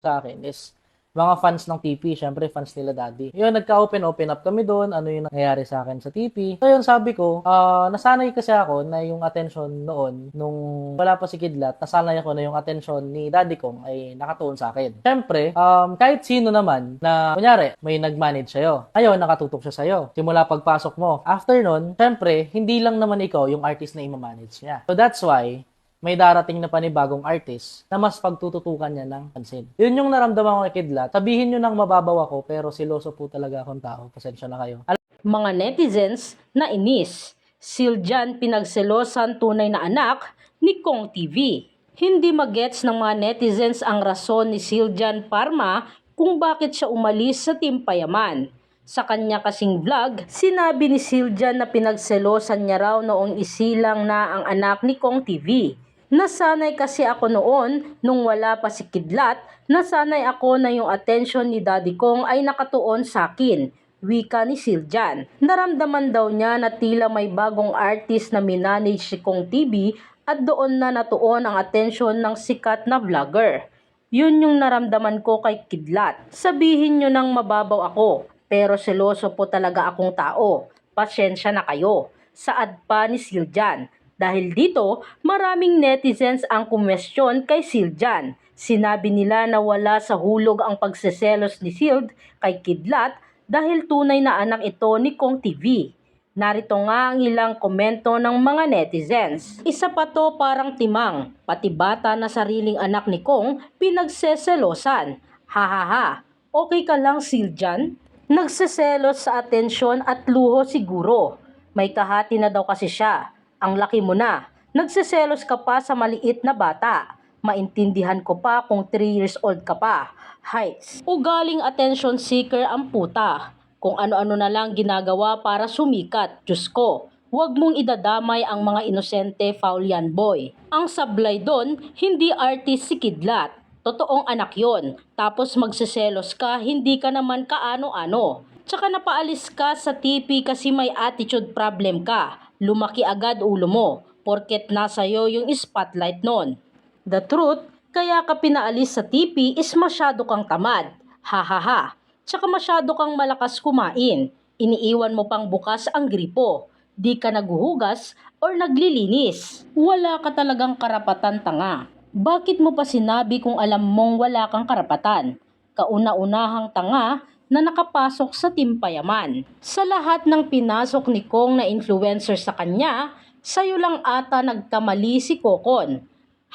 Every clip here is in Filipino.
sa akin is mga fans ng TP, syempre fans nila daddy. Yun, nagka-open open up kami doon, ano yung nangyayari sa akin sa TP. So yun, sabi ko, ah, nasanay kasi ako na yung attention noon, nung wala pa si Kidlat, nasanay ako na yung attention ni daddy kong ay nakatuon sa akin. Syempre, um, kahit sino naman na, kunyari, may nag-manage sa'yo. Ayun, nakatutok siya sa'yo. Simula pagpasok mo. After nun, syempre, hindi lang naman ikaw yung artist na ima-manage niya. So that's why, may darating na panibagong artist na mas pagtututukan niya ng pansin. Yun yung naramdaman ko kay. Sabihin nyo nang mababaw ako, pero siloso po talaga akong tao. Pasensya na kayo. Mga netizens na inis. Siljan pinagselosan tunay na anak ni Kong TV. Hindi magets ng mga netizens ang rason ni Siljan Parma kung bakit siya umalis sa Team Payaman. Sa kanya kasing vlog, sinabi ni Siljan na pinagselosan niya raw noong isilang na ang anak ni Kong TV. Nasanay kasi ako noon nung wala pa si Kidlat, nasanay ako na yung attention ni Daddy Kong ay nakatuon sa akin wika ni Siljan. Naramdaman daw niya na tila may bagong artist na minanage si Kong TV at doon na natuon ang atensyon ng sikat na vlogger. Yun yung naramdaman ko kay Kidlat. Sabihin nyo nang mababaw ako, pero seloso po talaga akong tao. Pasyensya na kayo. Saad pa ni Siljan. Dahil dito, maraming netizens ang kumestyon kay Siljan. Sinabi nila na wala sa hulog ang pagseselos ni Sild kay Kidlat dahil tunay na anak ito ni Kong TV. Narito nga ang ilang komento ng mga netizens. Isa pa to parang timang, pati bata na sariling anak ni Kong pinagseselosan. Ha ha ha, okay ka lang Siljan? Nagseselos sa atensyon at luho siguro. May kahati na daw kasi siya. Ang laki mo na. Nagseselos ka pa sa maliit na bata. Maintindihan ko pa kung 3 years old ka pa. Heights. Ugaling attention seeker ang puta. Kung ano-ano na lang ginagawa para sumikat. Diyos ko. Huwag mong idadamay ang mga inosente foul yan boy. Ang sablay doon, hindi artist si Kidlat. Totoong anak yon. Tapos magseselos ka, hindi ka naman kaano-ano. Tsaka napaalis ka sa TV kasi may attitude problem ka. Lumaki agad ulo mo, porket nasa iyo yung spotlight nun. The truth, kaya ka pinaalis sa TV is masyado kang tamad. Ha ha ha. Tsaka masyado kang malakas kumain. Iniiwan mo pang bukas ang gripo. Di ka naghuhugas or naglilinis. Wala ka talagang karapatan tanga. Bakit mo pa sinabi kung alam mong wala kang karapatan? Kauna-unahang tanga na nakapasok sa timpayaman. Sa lahat ng pinasok ni Kong na influencer sa kanya, sa'yo lang ata nagkamali si Kokon.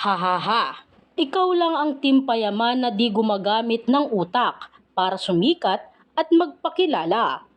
Ha ha ha. Ikaw lang ang timpayaman na di gumagamit ng utak para sumikat at magpakilala.